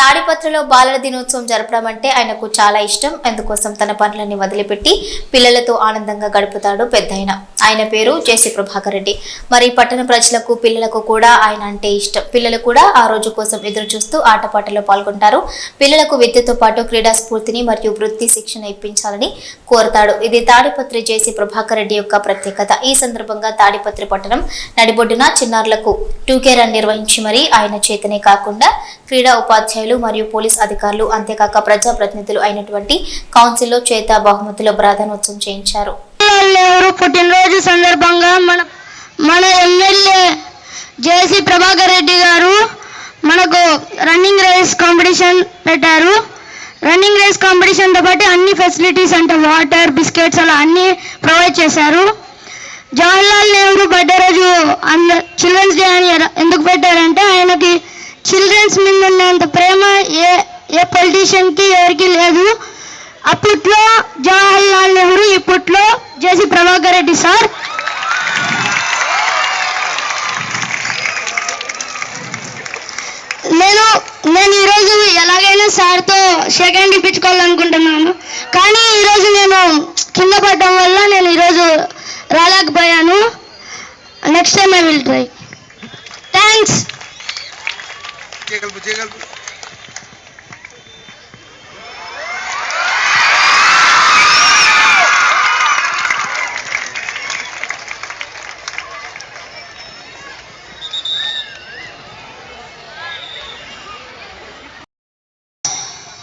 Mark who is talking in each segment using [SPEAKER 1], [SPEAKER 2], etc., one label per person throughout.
[SPEAKER 1] తాడిపత్రలో బాలల దినోత్సవం జరపడం అంటే ఆయనకు చాలా ఇష్టం అందుకోసం తన పనులన్నీ వదిలిపెట్టి పిల్లలతో ఆనందంగా గడుపుతాడు పెద్ద ఆయన పేరు జేసీ ప్రభాకర్ రెడ్డి మరి పట్టణ ప్రజలకు పిల్లలకు కూడా ఆయన అంటే ఇష్టం పిల్లలు కూడా ఆ రోజు కోసం ఎదురు చూస్తూ ఆటపాటలో పాల్గొంటారు పిల్లలకు విద్యతో పాటు క్రీడా స్ఫూర్తిని మరియు వృత్తి శిక్షణ ఇప్పించాలని కోరుతాడు ఇది తాడిపత్రి జేసీ ప్రభాకర్ రెడ్డి యొక్క ప్రత్యేకత ఈ సందర్భంగా తాడిపత్రి పట్టణం నడిబొడ్డున చిన్నారులకు టూ కేర్ రన్ నిర్వహించి మరి ఆయన చేతనే కాకుండా క్రీడా ఉపాధ్యాయులు ఆంజనేయులు మరియు పోలీస్ అధికారులు అంతేకాక ప్రజాప్రతినిధులు అయినటువంటి కౌన్సిల్ లో చేత బహుమతులు ప్రాధాన్యోత్సవం చేయించారు
[SPEAKER 2] పుట్టినరోజు సందర్భంగా మన మన ఎమ్మెల్యే జేసీ ప్రభాకర్ రెడ్డి గారు మనకు రన్నింగ్ రేస్ కాంపిటీషన్ పెట్టారు రన్నింగ్ రేస్ కాంపిటీషన్తో పాటు అన్ని ఫెసిలిటీస్ అంటే వాటర్ బిస్కెట్స్ అలా అన్నీ ప్రొవైడ్ చేశారు జవహర్లాల్ నెహ్రూ బర్త్డే రోజు అంద చిల్డ్రన్స్ డే అని ఎందుకు పెట్టారంటే ఆయనకి చిల్డ్రన్స్ మీద ఉన్నంత ప్రేమ ఏ ఏ పొలిటీషియన్కి ఎవరికి లేదు అప్పట్లో జవహర్ లాల్ నెహ్రూ ఇప్పట్లో జేసీ ప్రభాకర్ రెడ్డి సార్ నేను నేను ఈరోజు ఎలాగైనా సార్తో సెకండ్ ఇప్పించుకోవాలనుకుంటున్నాను కానీ ఈరోజు నేను కింద పడడం వల్ల నేను ఈరోజు రాలేకపోయాను next time I will try thanks
[SPEAKER 3] చేయగలుపు చేయగలుపు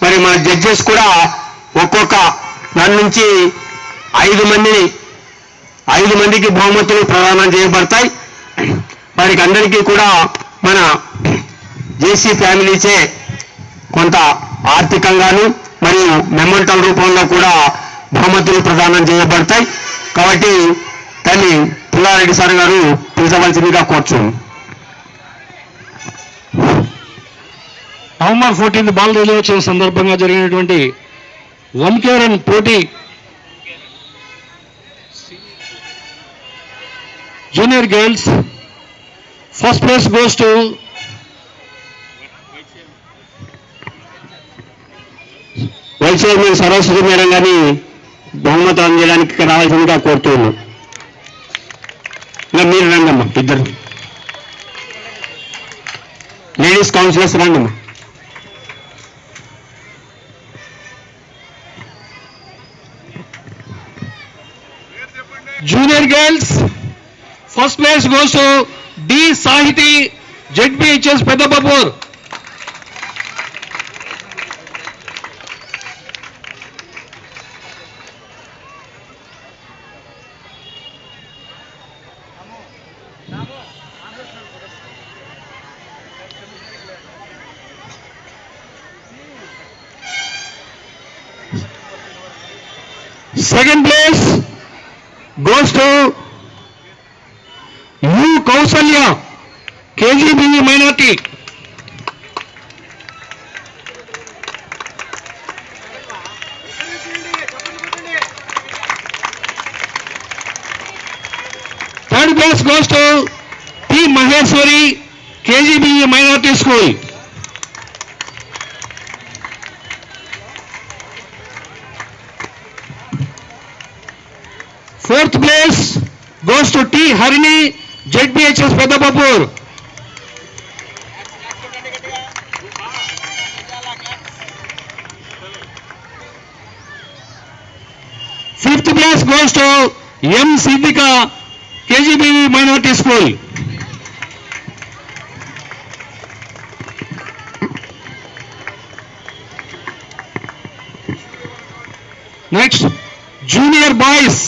[SPEAKER 4] మరి మన జడ్జెస్ కూడా ఒక్కొక్క దాని నుంచి ఐదు మందిని ఐదు మందికి బహుమతులు ప్రదానం చేయబడతాయి వారికి అందరికీ కూడా మన జేసీ ఫ్యామిలీచే కొంత ఆర్థికంగాను మరియు మెమంటల్ రూపంలో కూడా బహుమతులు ప్రదానం చేయబడతాయి కాబట్టి తల్లి పుల్లారెడ్డి సార్ గారు పిలిచవలసిందిగా కోర్చు
[SPEAKER 5] నవంబర్ ఫోర్టీన్త్ బాల్ రిలేషన్ సందర్భంగా జరిగినటువంటి వంకేరన్ పోటీ junior girls first place goes to
[SPEAKER 4] ఈ రోజు నేను సరస్వతి మేరంగని ధర్మతం జయానికి రావాల్సినగా కోరుతున్నాను లీడీస్ కౌన్సిలర్స్ రండి
[SPEAKER 5] junior girls first place goes to D Sahithi JBHS Pedabapur Second place goes to U. Kausalya, KGBV minority. Third place goes to P. Maheshwari, KGBV minority school. Fourth place goes to T Harini JDHS Pedapur fifth place goes to M Siddhika KGBV minority school next junior boys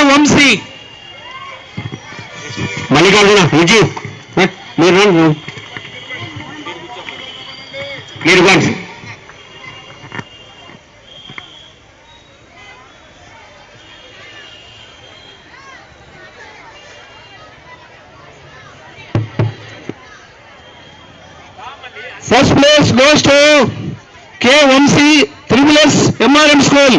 [SPEAKER 5] A
[SPEAKER 4] Vamshi Mallikarjuna Vijay మీరు రండి మీరు రండి
[SPEAKER 5] first place goes to K Vamshi త్రిబులర్స్ MRM school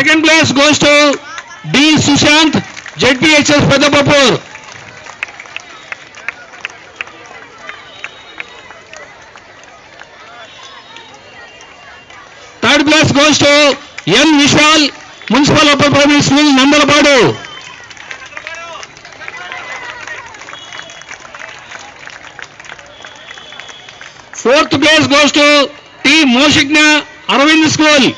[SPEAKER 5] second place goes to D Sushanth ZPHS Peddapappur third place goes to N Vishal municipal upper primary school Nandalapadu fourth place goes to T మోషిజ్ఞ Aravind school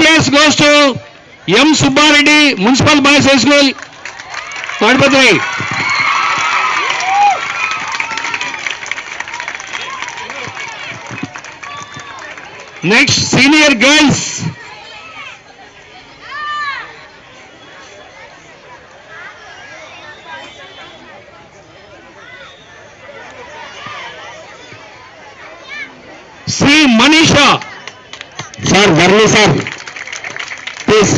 [SPEAKER 5] place goes to M सुबारे मुनपल boys high school पाड़पत्री next senior
[SPEAKER 4] girls Shri Manisha sir
[SPEAKER 5] वर्णी sir please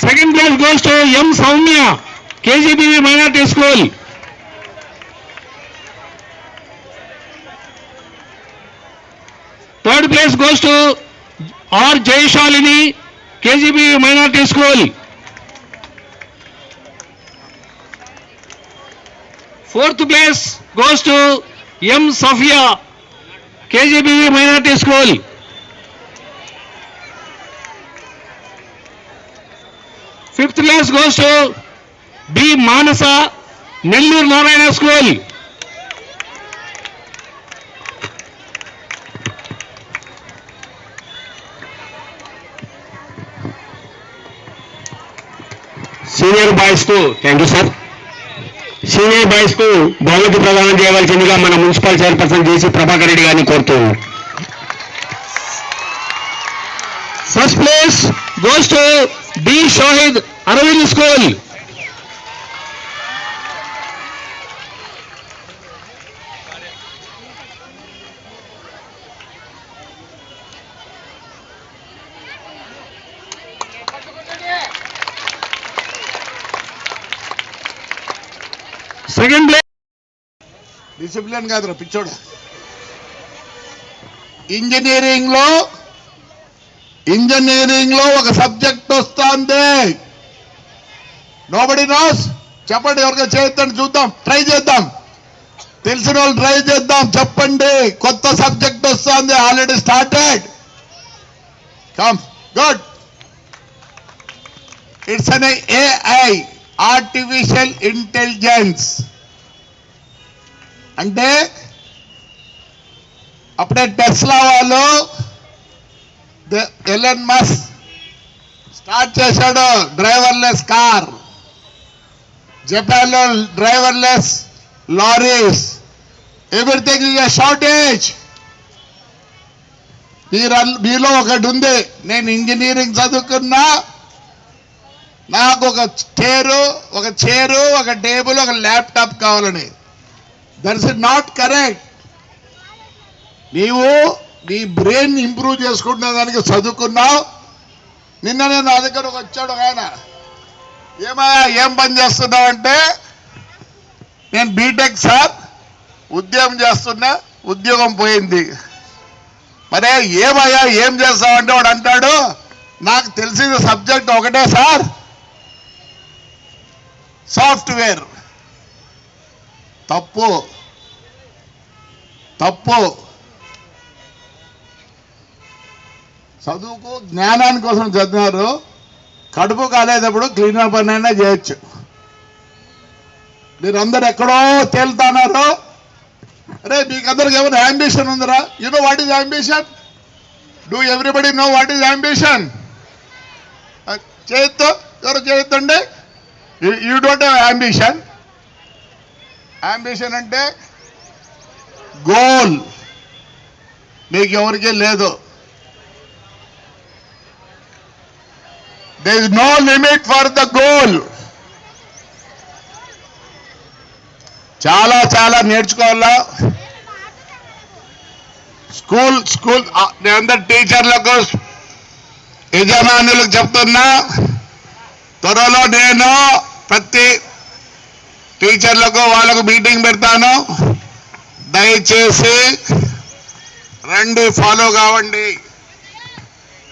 [SPEAKER 5] second class goes to M Soumya KGBV minority school goes to R Jayashalini KGB minority school fourth place goes to M Safia KGB minority school fifth place goes to B Manasa Nellore Narayana
[SPEAKER 4] school senior కు thank you sir senior కు బహుమతి ప్రదానం చేయవలసిందిగా మన municipal chairperson చేసి ప్రభాకర్ రెడ్డి గారిని
[SPEAKER 5] కోరుతూ first place goes to B Shohid Aravind school
[SPEAKER 3] discipline కాదురా పిచ్చోడా ఇంజనీరింగ్లో ఇంజనీరింగ్లో ఒక సబ్జెక్ట్ వస్తుంది నోబడి నోస్ చెప్పండి ఎవరికో చేయొద్దని చూద్దాం ట్రై చేద్దాం తెలిసిన వాళ్ళు ట్రై చేద్దాం చెప్పండి కొత్త సబ్జెక్ట్ వస్తుంది already started come good it's on AI artificial intelligence అంటే అప్పుడే టెస్లా వాళ్ళు ఎలన్ మస్ స్టార్ట్ చేశాడు డ్రైవర్లెస్ కార్ జపాన్లో driverless lorries everything is shortage మీరు మీలో ఒకటి ఉంది నేను ఇంజనీరింగ్ చదువుకున్నా నాకు ఒక చైరు ఒక చైరు ఒక టేబుల్ ఒక ల్యాప్టాప్ కావాలని దట్ ఇస్ నాట్ కరెక్ట్ నీవు నీ బ్రెయిన్ ఇంప్రూవ్ చేసుకుంటున్న దానికి చదువుకున్నావు నిన్న నేను నా దగ్గర వచ్చాడు ఆయన ఏమయ్యా ఏం పని చేస్తున్నావు అంటే నేను బీటెక్ సార్ ఉద్యోగం చేస్తున్నా ఉద్యోగం పోయింది మరే ఏమయ్యా ఏం చేస్తావంటే వాడు అంటాడు నాకు తెలిసిన సబ్జెక్ట్ ఒకటే సార్ సాఫ్ట్వేర్ తప్పు తప్పు చదువుకు జ్ఞానాని కోసం చదివినారు కడుపు కాలేటప్పుడు క్లీనర్ పని అయినా చేయొచ్చు మీరందరు ఎక్కడో తేలుతున్నారు అరే మీకు అందరికి ఏమైనా అంబిషన్ ఉందిరా you know what is ambition do everybody know what is ambition చేయొద్దు ఎవరు చేయొద్దండి you don't have ambition ambition అంటే గోల్ మీకు ఎవరికీ లేదు there is no limit for the goal చాలా చాలా నేర్చుకోవాలా స్కూల్ స్కూల్ అందరు టీచర్లకు యజమానులకు చెప్తున్నా త్వరలో నేను ప్రతి టీచర్లకు వాళ్ళకు మీటింగ్ పెడతాను దయచేసి రండి ఫాలో కావండి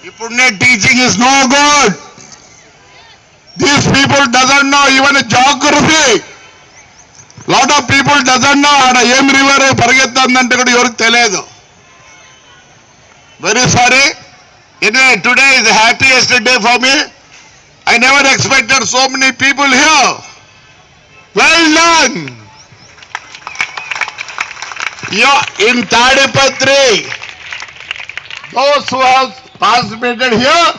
[SPEAKER 3] ఇప్పుడునే teaching is no good these people doesn't know even geography lot of people doesn't know ఆడ ఏం రివర్ పరిగెత్తుందంటే కూడా ఎవరికి తెలియదు very sorry anyway today is happiest day for me I never expected so many people hue Well done in Tadipatri, those who have participated here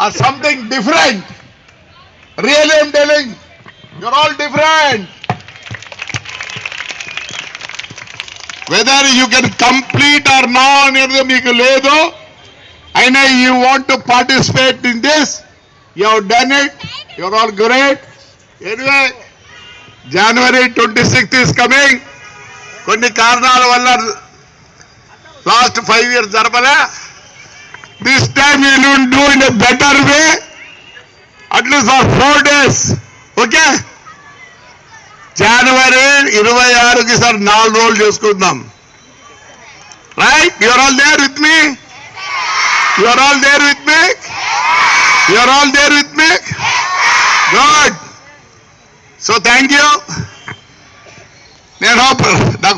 [SPEAKER 3] are something different. Really, I'm telling, you're all different. Whether you can complete or not అనేది మీకు లేదు అయినా you want to participate in this, you have done it, you're all anyway January twenty sixth is coming కొన్ని కారణాల వల్ల last five years జరపలే this time you will do in better way at least for four days okay జనవరి ఇరవై ఆరుకి sir నాలుగు రోజులు చేసుకుందాం right your all there with me your all there with me your all there with me good So thank you.